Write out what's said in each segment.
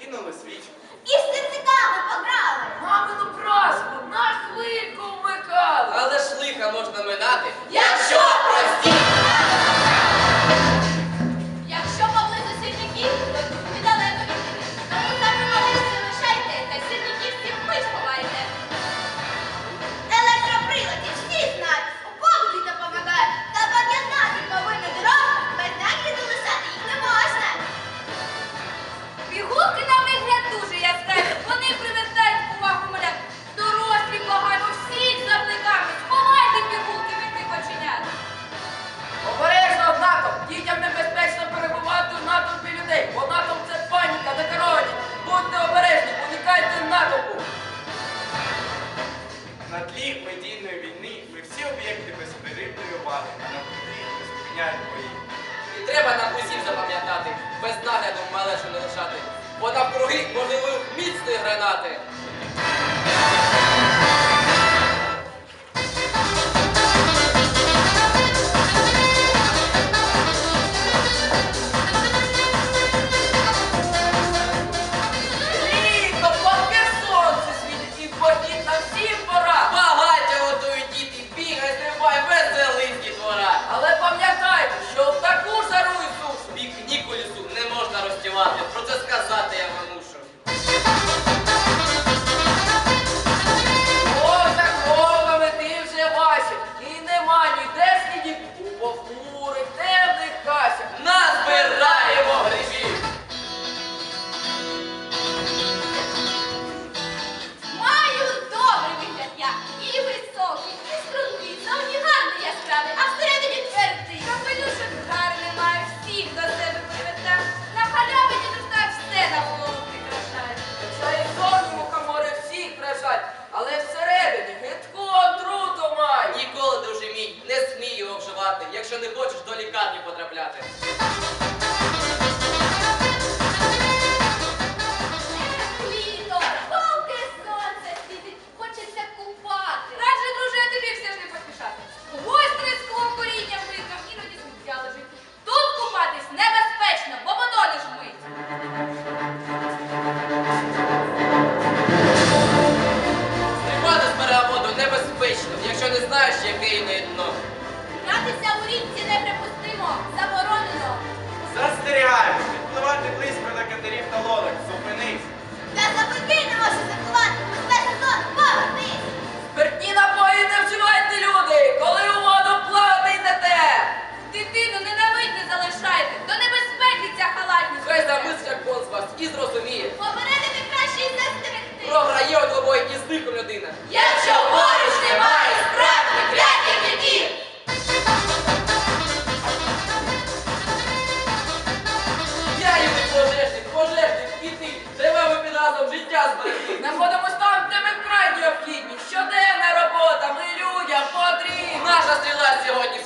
кинули свічку. І ваги, мене не бої. І треба нам усім запам'ятати, без нагляду малечу не лишати, бо навкруги можливо міцні гранати. не знаєш, яке не дно. Гратися у річці неприпустимо, заборонено. Застерігаємо, відпливати близько на катерів та лодок, зупинись. Та запити не можу закувати, безпечна зона, повернись! Спиртні напої! Знаходимось там, де ми вкрай необхідні. Щоденна робота, ми людям потрібні. Наша стріла сьогодні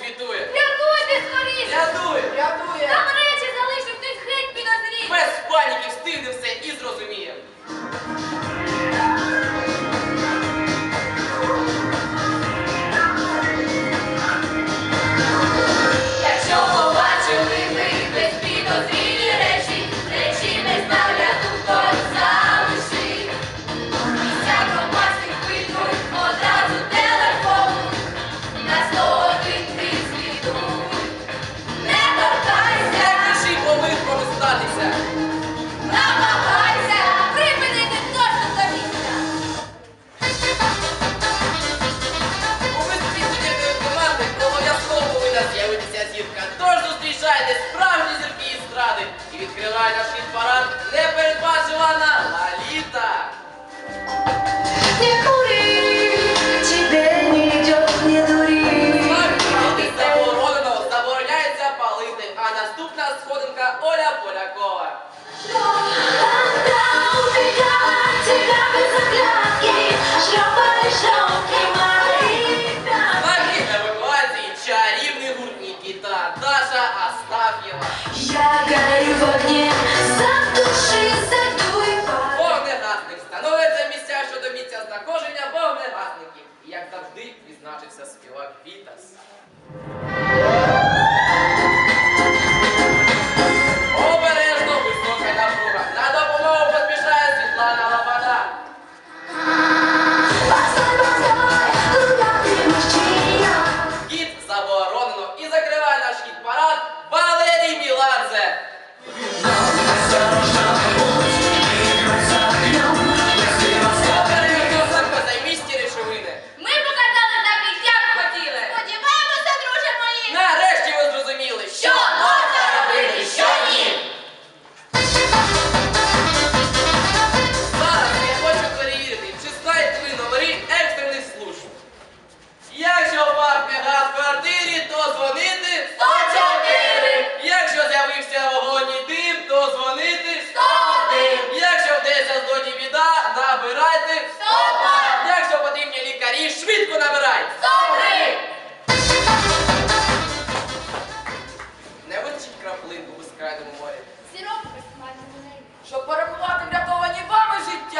Марина Миколаївна, чарівний гурт Нікіта, Даша Астаф'єва. Я горю в огні, задуши, задуй пар. Вогнегасник становиться місця щодо місця знаходження вогнегасників. І як завжди, відзначився співак Вітас.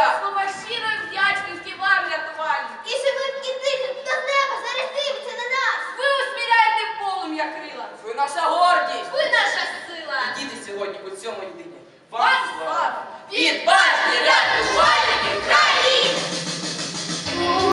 Aleluia!